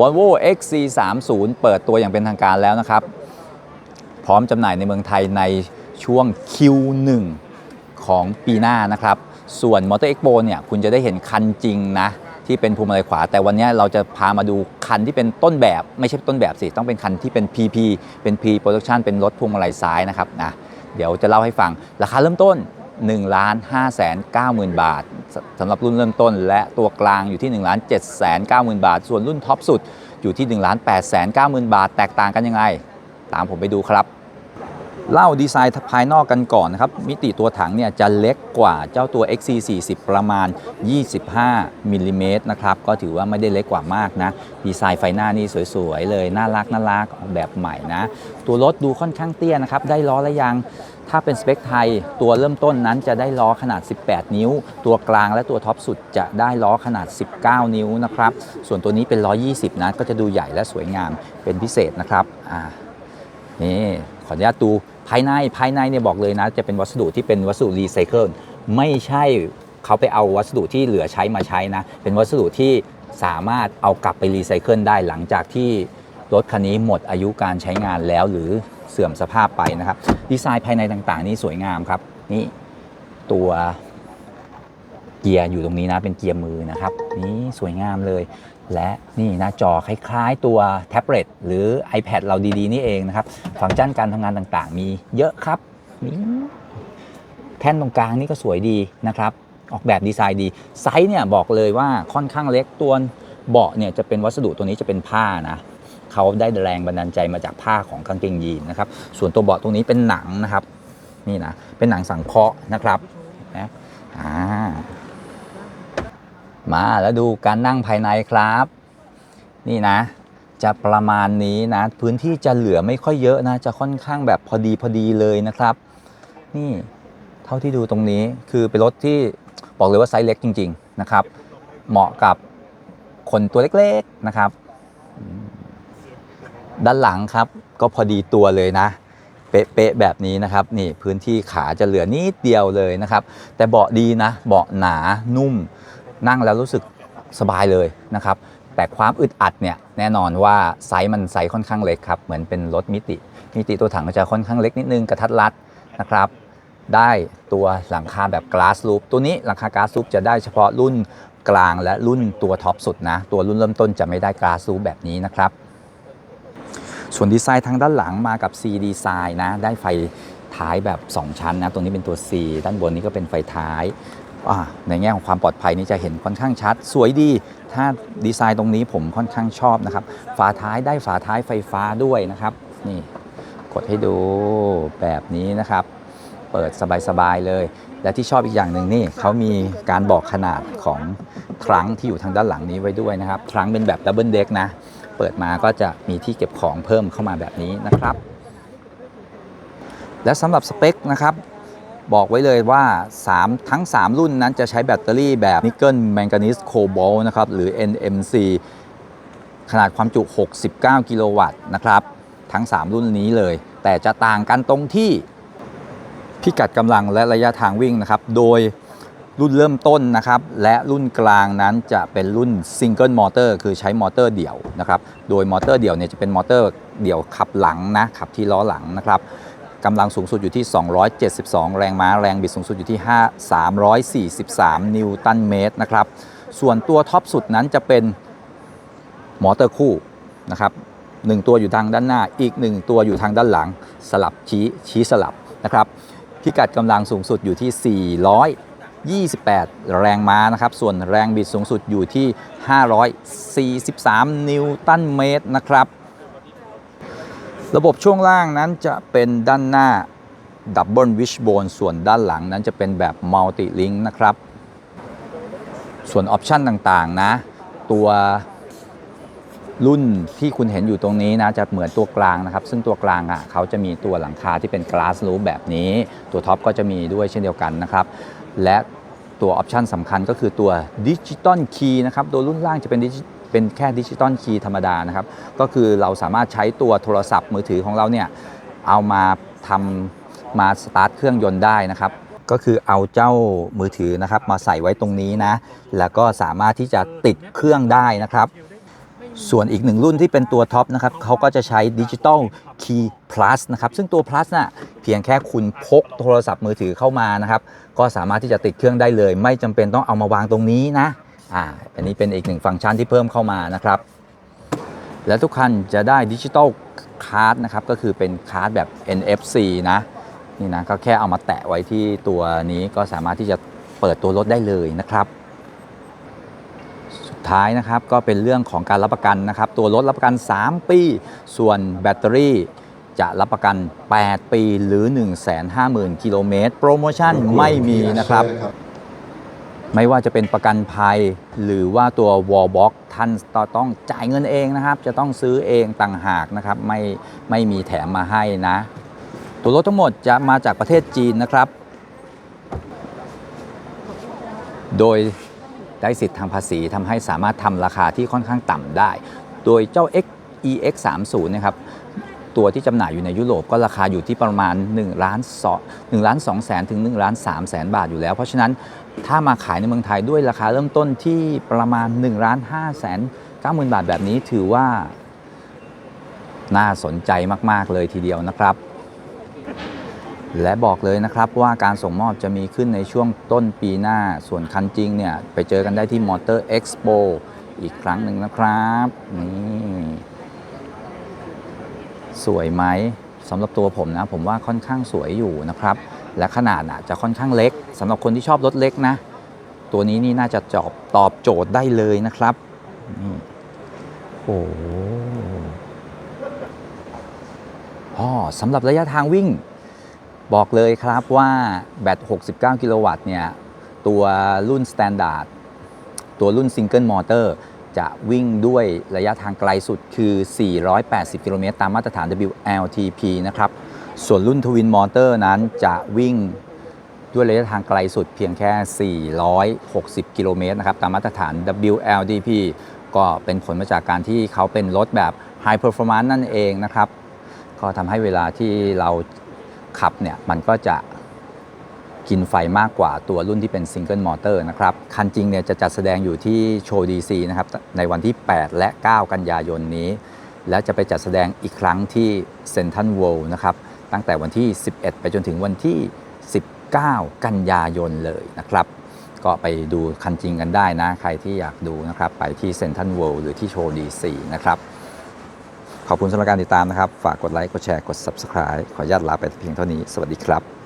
Volvo XC30 เปิดตัวอย่างเป็นทางการแล้วนะครับ พร้อมจำหน่ายในเมืองไทยในช่วง Q1 ของปีหน้านะครับ ส่วน Motor Expo เนี่ยคุณจะได้เห็นคันจริงนะที่เป็นพวงมาลัยขวา แต่วันนี้เราจะพามาดูคันที่เป็นต้นแบบ ไม่ใช่ต้นแบบสิ ต้องเป็นคันที่เป็น PP เป็น P Production เป็นรถพวงมาลัยซ้ายนะครับนะเดี๋ยวจะเล่าให้ฟังราคาเริ่มต้น 1ล้าน5แสน9หมื่นบาทสำหรับรุ่นเริ่มต้น และตัวกลางอยู่ที่ 1 ล้าน7แสน9หมื่นบาท ส่วนรุ่นท็อปสุดอยู่ที่ 1 ล้าน8แสน9หมื่นบาท แตกต่างกันยังไง ตามผมไปดูครับ เล่าดีไซน์ภายนอกกันก่อนนะครับ มิติตัวถังเนี่ยจะเล็กกว่าเจ้าตัว XC40 ประมาณ 25มิลลิเมตรนะครับ ก็ถือว่าไม่ได้เล็กกว่ามากนะ ดีไซน์ไฟหน้านี่สวยๆเลย น่ารักน่ารักออกแบบใหม่นะ ตัวรถดูค่อนข้างเตี้ยนะครับ ได้ล้อและยาง ถ้าเป็นสเปคไทย ตัวเริ่มต้นนั้นจะได้ล้อขนาด 18 นิ้ว ตัวกลางและตัวท็อปสุดจะได้ล้อขนาด 19 นิ้วนะครับ ส่วนตัวนี้เป็นล้อ20 นะ ก็จะดูใหญ่และสวยงามเป็นพิเศษนะครับอ่านี่ขออนุญาตดูภายในภายในเนี่ยบอกเลยนะ จะเป็นวัสดุที่เป็นวัสดุรีไซเคิลไม่ใช่เขาไปเอาวัสดุที่เหลือใช้มาใช้นะ เป็นวัสดุที่สามารถเอากลับไปรีไซเคิลได้หลังจากที่รถคันนี้หมดอายุการใช้งานแล้วหรือ เสื่อมสภาพไปนะครับ ดีไซน์ภายในต่างๆ นี่สวยงามครับ นี่ตัวเกียร์อยู่ตรงนี้นะเป็นเกียร์มือนะครับ นี่สวยงามเลย และนี่หน้าจอคล้ายๆ ตัวแท็บเล็ตหรือ iPad เราดีๆ นี่เองนะครับ ฟังก์ชันการทำงานต่างๆ มีเยอะครับมีแท่นตรงกลางนี่ก็สวยดีนะครับ ออกแบบดีไซน์ดี ไซส์เนี่ยบอกเลยว่าค่อนข้างเล็กตัวเบาะเนี่ยจะเป็นวัสดุตัวนี้จะเป็นผ้านะ เขาได้แรงบันดาลใจมาจากผ้าของกางเกงยีนนะครับ ส่วนตัวเบาะตรงนี้เป็นหนังนะครับ นี่นะ เป็นหนังสังเคราะห์นะครับนะอ่ามาแล้วดูการนั่งภายในครับ นี่นะ จะประมาณนี้นะ พื้นที่จะเหลือไม่ค่อยเยอะนะ จะค่อนข้างแบบพอดีพอดีเลยนะครับ นี่เท่าที่ดูตรงนี้คือเป็นรถที่บอกเลยว่าไซส์เล็กจริง ๆ นะครับ เหมาะกับคนตัวเล็กๆนะครับ ด้านหลังครับ ก็พอดีตัวเลยนะ เป๊ะๆแบบนี้นะครับ นี่พื้นที่ขาจะเหลือนิดเดียวเลยนะครับ แต่เบาะดีนะ เบาะหนานุ่ม นั่งแล้วรู้สึกสบายเลยนะครับ แต่ความอึดอัดเนี่ยแน่นอนว่าไซส์มันไซส์ค่อนข้างเล็กครับเหมือนเป็นรถมิติ มิติตัวถังก็จะค่อนข้างเล็กนิดนึงกระทัดรัดนะครับได้ตัวหลังคาแบบ glass roof ตัวนี้หลังคา glass roof จะได้เฉพาะรุ่นกลางและรุ่นตัวท็อปสุดนะ ตัวรุ่นเริ่มต้นจะไม่ได้ glass roof แบบนี้นะครับ ส่วนดีไซน์ทางด้านหลังมากับ C Design นะได้ไฟท้ายแบบ 2 ชั้นนะตรงนี้เป็นตัว C ด้านบนนี้ก็เป็นไฟท้ายอ่าในแง่ของความปลอดภัยนี่จะเห็นค่อนข้างชัด สวยดี ถ้าดีไซน์ตรงนี้ผมค่อนข้างชอบนะครับ ฝาท้ายได้ฝาท้ายไฟฟ้าด้วยนะครับ นี่กดให้ดูแบบนี้นะครับ เปิดสบายๆเลย และที่ชอบอีกอย่างหนึ่งนี่เขามีการบอกขนาดของทรังที่อยู่ทางด้านหลังนี้ไว้ด้วยนะครับทรังเป็นแบบดับเบิลเด็กนะ เปิดมาก็จะมีที่เก็บของเพิ่มเข้ามาแบบนี้นะครับ และสำหรับสเปคนะครับบอกไว้เลยว่า 3 ทั้ง 3 รุ่นนั้นจะใช้แบตเตอรี่แบบนิกเกิลแมงกานีสโคบอลนะครับหรือ NMC ขนาดความจุ 69 กิโลวัตต์นะครับ ทั้ง 3 รุ่นนี้เลย แต่จะต่างกันตรงที่พิกัดกำลังและระยะทางวิ่งนะครับ โดย รุ่นเริ่มต้นนะครับ และรุ่นกลางนั้นจะเป็นรุ่นซิงเกิลมอเตอร์คือใช้มอเตอร์เดี่ยวนะครับ โดยมอเตอร์เดี่ยวเนี่ยจะเป็นมอเตอร์เดี่ยวขับหลังนะขับที่ล้อหลังนะครับกำลังสูงสุดอยู่ที่ 272 แรงม้า แรงบิดสูงสุดอยู่ที่ 5 343 นิวตันเมตรนะครับ ส่วนตัวท็อปสุดนั้นจะเป็นมอเตอร์คู่นะครับหนึ่งตัวอยู่ทางด้านหน้า อีกหนึ่งตัวอยู่ทางด้านหลัง สลับชี้ชี้สลับนะครับ พิกัดกำลังสูงสุดอยู่ที่ 28 แรงม้านะครับ ส่วนแรงบิดสูงสุดอยู่ที่ 543 นิวตันเมตรนะครับ ระบบช่วงล่างนั้นจะเป็นด้านหน้าดับเบิลวิชโบนส่วนด้านหลังนั้นจะเป็นแบบมัลติลิงก์นะครับ ส่วนออปชันต่างๆนะ ตัวรุ่นที่คุณเห็นอยู่ตรงนี้นะจะเหมือนตัวกลางนะครับ ซึ่งตัวกลางอะเขาจะมีตัวหลังคาที่เป็น glass roof แบบนี้ ตัวท็อปก็จะมีด้วยเช่นเดียวกันนะครับ และ ตัวออปชันสำคัญก็คือตัวดิจิตอลคีย์นะครับตัวรุ่นล่างจะเป็นดิจิเป็นแค่ดิจิตอลคีย์ธรรมดานะครับ ก็คือเราสามารถใช้ตัวโทรศัพท์มือถือของเราเนี่ยเอามาทำมาสตาร์ทเครื่องยนต์ได้นะครับ ก็คือเอาเจ้ามือถือนะครับมาใส่ไว้ตรงนี้นะ แล้วก็สามารถที่จะติดเครื่องได้นะครับ ส่วนอีกหนึ่งรุ่นที่เป็นตัวท็อปนะครับเขาก็จะใช้ดิจิตอลคีย์ plus นะครับซึ่งตัว plus น่ะเพียงแค่คุณพกโทรศัพท์มือถือเข้ามานะครับ ก็สามารถที่จะติดเครื่องได้เลย ไม่จำเป็นต้องเอามาวางตรงนี้นะอ่าอันนี้เป็นอีกหนึ่งฟังก์ชันที่เพิ่มเข้ามานะครับ และทุกคันจะได้ดิจิตอลคาร์ดนะครับก็คือเป็นคาร์ดแบบ NFC นะนี่นะก็แค่เอามาแตะไว้ที่ตัวนี้ก็สามารถที่จะเปิดตัวรถได้เลยนะครับ ท้ายนะครับก็เป็นเรื่องของการรับประกันนะครับ ตัวรถรับประกัน 3 ปี ส่วนแบตเตอรี่จะรับประกัน 8 ปี หรือ 150,000 กิโลเมตร โปรโมชั่นไม่มีนะครับ ไม่ว่าจะเป็นประกันภัย หรือว่าตัว wall box ท่านต้องจ่ายเงินเองนะครับ จะต้องซื้อเองต่างหากนะครับ ไม่ไม่มีแถมมาให้นะ ตัวรถทั้งหมดจะมาจากประเทศจีนนะครับ โดย ได้สิทธิ์ทางภาษีทำให้สามารถทำราคาที่ค่อนข้างต่ำได้ โดยเจ้า X EX 3 0นะครับตัวที่จำหน่ายอยู่ในยุโรปก็ราคาอยู่ที่ประมาณ1ล้าน2 1ล้าน2แสนถึง1ล้าน3แสนบาทอยู่แล้ว เพราะฉะนั้นถ้ามาขายในเมืองไทยด้วยราคาเริ่มต้นที่ประมาณ1ล้าน5แสน9หมื่นบาทแบบนี้ถือว่าน่าสนใจมาก ๆ เลยทีเดียวนะครับ และบอกเลยนะครับว่าการส่งมอบจะมีขึ้นในช่วงต้นปีหน้าส่วนคันจริงเนี่ย ไปเจอกันได้ที่ Motor Expo อีกครั้งหนึ่งนะครับนี่สวยไหมสำหรับตัวผมนะ ผมว่าค่อนข้างสวยอยู่นะครับ และขนาดน่ะจะค่อนข้างเล็กสำหรับคนที่ชอบรถเล็กนะ ตัวนี้นี่น่าจะจอบตอบโจทย์ได้เลยนะครับนี่โอ้โหอ๋อสำหรับระยะทางวิ่ง บอกเลยครับว่าแบต 69 กิโลวัตต์เนี่ย ตัวรุ่น Standard ตัวรุ่น Single Motor จะวิ่งด้วยระยะทางไกลสุดคือ 480 กิโลเมตรตามมาตรฐาน WLTP นะครับ ส่วนรุ่น Twin Motor นั้นจะวิ่งด้วยระยะทางไกลสุดเพียงแค่ 460 กิโลเมตรนะครับ ตามมาตรฐาน WLTP ก็เป็นผลมาจากการที่เขาเป็นรถแบบ High Performance นั่นเองนะครับ ก็ทำให้เวลาที่เรา ขับเนี่ยมันก็จะกินไฟมากกว่าตัวรุ่นที่เป็นซิงเกิลมอเตอร์นะครับ คันจริงเนี่ยจะจัดแสดงอยู่ที่โชว์ดีซีนะครับ ในวันที่ 8 และ 9 กันยายนนี้ แล้วจะไปจัดแสดงอีกครั้งที่เซนทันเวิลด์นะครับ ตั้งแต่วันที่ 11 ไปจนถึงวันที่ 19 กันยายนเลยนะครับ ก็ไปดูคันจริงกันได้นะ ใครที่อยากดูนะครับ ไปที่เซนทันเวิลด์หรือที่โชว์ดีซีนะครับ ขอบคุณสำหรับการติดตามนะครับ ฝากกดไลค์ กดแชร์ กด Subscribe ขออนุญาตลาไปเพียงเท่านี้ สวัสดีครับ